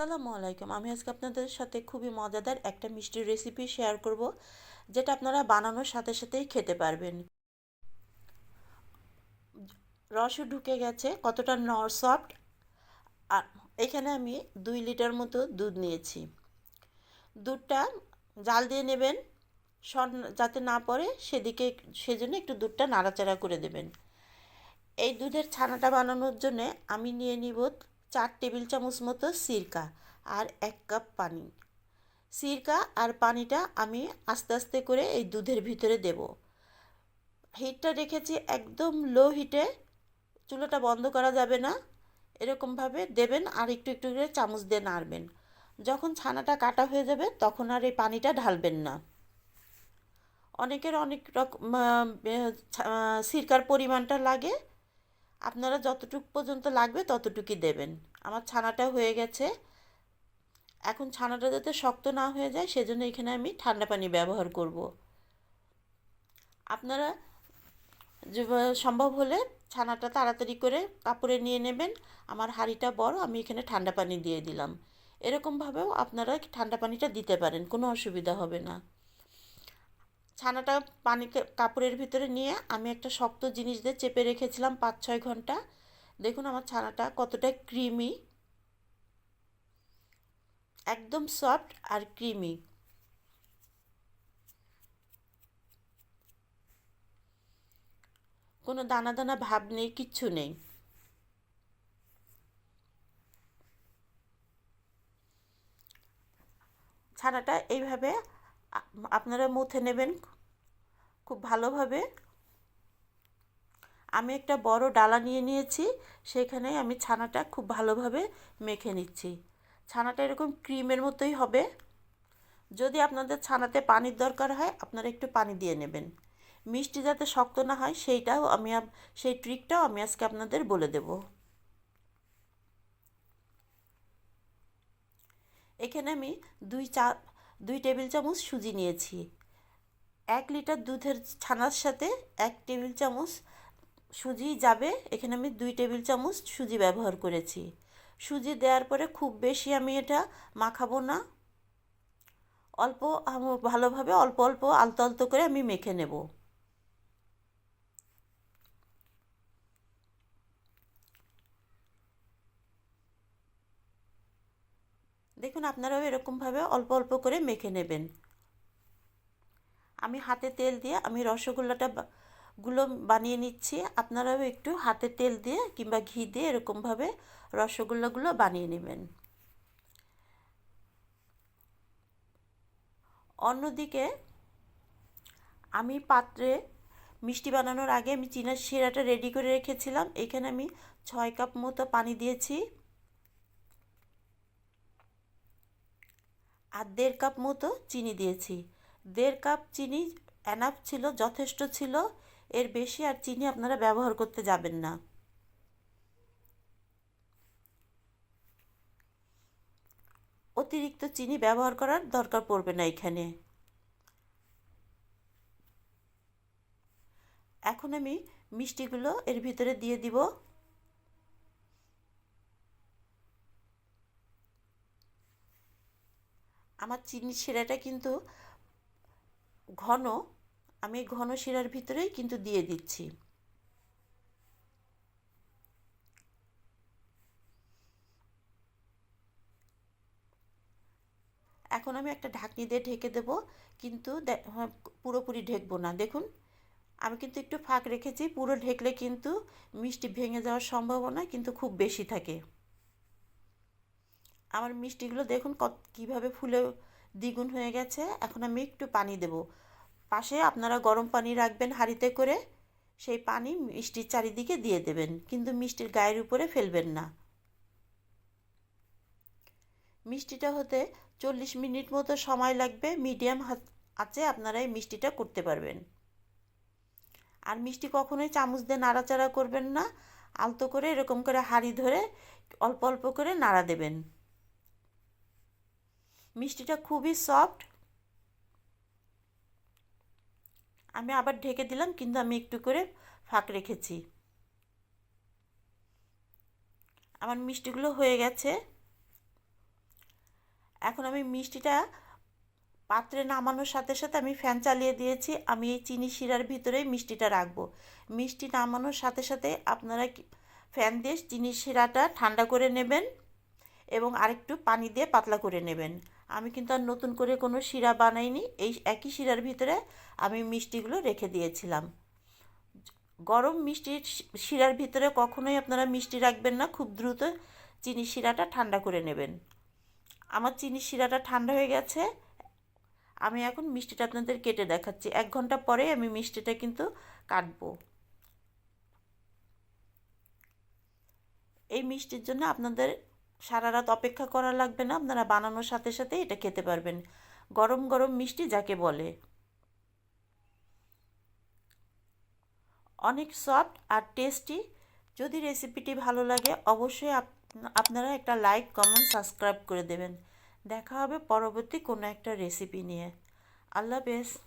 আসসালামু আলাইকুম। আমি আজকে আপনাদের সাথে খুবই মজাদার একটা মিষ্টির রেসিপি শেয়ার করব, যেটা আপনারা বানানোর সাথে সাথেই খেতে পারবেন। রসও ঢুকে গেছে, কতটা নর সফট আর এখানে আমি দুই লিটার মতো দুধ নিয়েছি। দুধটা জাল দিয়ে নেবেন, সন, যাতে না পড়ে সেদিকে সেজন্য একটু দুধটা নাড়াচাড়া করে দেবেন। এই দুধের ছানাটা বানানোর জন্যে আমি নিয়ে নিব চার টেবিল চামচ মতো সিরকা আর এক কাপ পানি। সিরকা আর পানিটা আমি আস্তে আস্তে করে এই দুধের ভিতরে দেব। হিটটা রেখেছি একদম লো হিটে চুলোটা বন্ধ করা যাবে না। এরকমভাবে দেবেন আর একটু একটু করে চামচ দিয়ে নাড়বেন। যখন ছানাটা কাটা হয়ে যাবে তখন আর এই পানিটা ঢালবেন না। অনেকের অনেক রকম সিরকার পরিমাণটা লাগে। আপনারা যতটুক পর্যন্ত লাগবে ততটুকুই দেবেন। আমার ছানাটা হয়ে গেছে। এখন ছানাটা যাতে শক্ত না হয়ে যায়, সেজন্য এখানে আমি ঠান্ডা পানি ব্যবহার করব। আপনারা সম্ভব হলে ছানাটা তাড়াতাড়ি করে কাপড়ে নিয়ে নেবেন। আমার হাঁড়িটা বড়, আমি এখানে ঠান্ডা পানি দিয়ে দিলাম। এরকমভাবেও আপনারা ঠান্ডা পানিটা দিতে পারেন, কোনো অসুবিধা হবে না। ছানাটা পানি কাপড়ের ভিতরে নিয়ে আমি একটা শক্ত জিনিস দিয়ে চেপে রেখেছিলাম পাঁচ ছয় ঘণ্টা। দেখুন আমার ছানাটা কতটা ক্রিমি। একদম সফট আর ক্রিমি। কোনো দানা দানা ভাব নেই, কিচ্ছু নেই। ছানাটা এইভাবে আপনারা মুথে নেবেন খুব ভালোভাবে। আমি একটা বড় ডালা নিয়ে নিয়েছি, সেখানে আমি ছানাটা খুব ভালোভাবে মেখে নিচ্ছি। ছানাটা এরকম ক্রিমের মতোই হবে। যদি আপনাদের ছানাতে পানির দরকার হয়, আপনারা একটু পানি দিয়ে নেবেন। মিষ্টি যাতে শক্ত না হয়, সেইটাও আমি সেই ট্রিকটাও আমি আজকে আপনাদের বলে দেব। এখানে আমি দুই চা দুই টেবিল চামচ সুজি নিয়েছি। এক লিটার দুধের ছানার সাথে এক টেবিল চামচ সুজি যাবে। এখানে আমি দুই টেবিল চামচ সুজি ব্যবহার করেছি। সুজি দেওয়ার পরে খুব বেশি আমি এটা মাখাবো না। অল্প ভালোভাবে অল্প অল্প আলতো আলতো করে আমি মেখে নেব। দেখুন, আপনারাও এরকমভাবে অল্প অল্প করে মেখে নেবেন। আমি হাতে তেল দিয়ে, আমি রসগোল্লাটা গুলো বানিয়ে নিচ্ছি। আপনারাও একটু হাতে তেল দিয়ে কিংবা ঘি দিয়ে এরকমভাবে রসগোল্লাগুলো বানিয়ে নেবেন। অন্যদিকে, আমি পাত্রে মিষ্টি বানানোর আগে আমি চিনার শিরাটা রেডি করে রেখেছিলাম। এখানে আমি ছয় কাপ মতো পানি দিয়েছি। আর দেড় কাপ মতো চিনি দিয়েছি। দেড় কাপ চিনি অ্যানাফ ছিল, যথেষ্ট ছিল। এর বেশি আর চিনি আপনারা ব্যবহার করতে যাবেন না। অতিরিক্ত চিনি ব্যবহার করার দরকার পড়বে না এখানে। এখন আমি মিষ্টিগুলো এর ভিতরে দিয়ে দিব। আমার চিনি শিরাটা কিন্তু ঘন আমি ঘন শিরার ভিতরেই কিন্তু দিয়ে দিচ্ছি। এখন আমি একটা ঢাকনি দিয়ে ঢেকে দেব কিন্তু হ্যাঁ, পুরোপুরি ঢেকবো না। দেখুন আমি কিন্তু একটু ফাঁক রেখেছি পুরো ঢেকলে কিন্তু মিষ্টি ভেঙে যাওয়ার সম্ভাবনা কিন্তু খুব বেশি থাকে। আমার মিষ্টিগুলো দেখুন কত, কীভাবে ফুলে দ্বিগুণ হয়ে গেছে। এখন আমি একটু পানি দেব। পাশে আপনারা গরম পানি রাখবেন হাঁড়িতে করে। সেই পানি মিষ্টির চারিদিকে দিয়ে দেবেন। কিন্তু মিষ্টির গায়ের উপরে ফেলবেন না। মিষ্টিটা হতে চল্লিশ মিনিট মতো সময় লাগবে। মিডিয়াম আছে আপনারা এই মিষ্টিটা করতে পারবেন। আর মিষ্টি কখনোই চামচ দিয়ে নাড়াচাড়া করবেন না। আলতো করে এরকম করে হাঁড়ি ধরে অল্প অল্প করে নাড়া দেবেন। মিষ্টিটা খুবই সফট আমি আবার ঢেকে দিলাম, কিন্তু আমি একটু করে ফাঁক রেখেছি। আমার মিষ্টিগুলো হয়ে গেছে। এখন আমি মিষ্টিটা পাত্রে নামানোর সাথে সাথে আমি ফ্যান চালিয়ে দিয়েছি। আমি এই চিনি শিরার ভিতরেই মিষ্টিটা রাখব। মিষ্টি নামানোর সাথে সাথে আপনারা ফ্যান দিয়ে চিনি শিরাটা ঠান্ডা করে নেবেন এবং আরেকটু পানি দিয়ে পাতলা করে নেবেন। আমি কিন্তু আর নতুন করে কোনো শিরা বানাইনি। এই একই শিরার ভিতরে আমি মিষ্টিগুলো রেখে দিয়েছিলাম। গরম মিষ্টির শিরার ভিতরে কখনোই আপনারা মিষ্টি রাখবেন না। খুব দ্রুত চিনি শিরাটা ঠান্ডা করে নেবেন। আমার চিনি শিরাটা ঠান্ডা হয়ে গেছে। আমি এখন মিষ্টিটা আপনাদের কেটে দেখাচ্ছি। এক ঘণ্টা পরে আমি মিষ্টিটা কিন্তু কাটবো। এই মিষ্টির জন্য আপনাদের সারা রাত অপেক্ষা করা লাগবে না, আপনারা বানানোর সাথে সাথে এটা খেতে পারবেন। গরম গরম মিষ্টি যাকে বলে। অনেক সফট আর টেস্টি। যদি রেসিপিটি ভালো লাগে, অবশ্যই আপ- আপনারা একটা লাইক, কমেন্ট, সাবস্ক্রাইব করে দেবেন। দেখা হবে পরবর্তী কোনো একটা রেসিপি নিয়ে। আল্লাহ হাফেজ।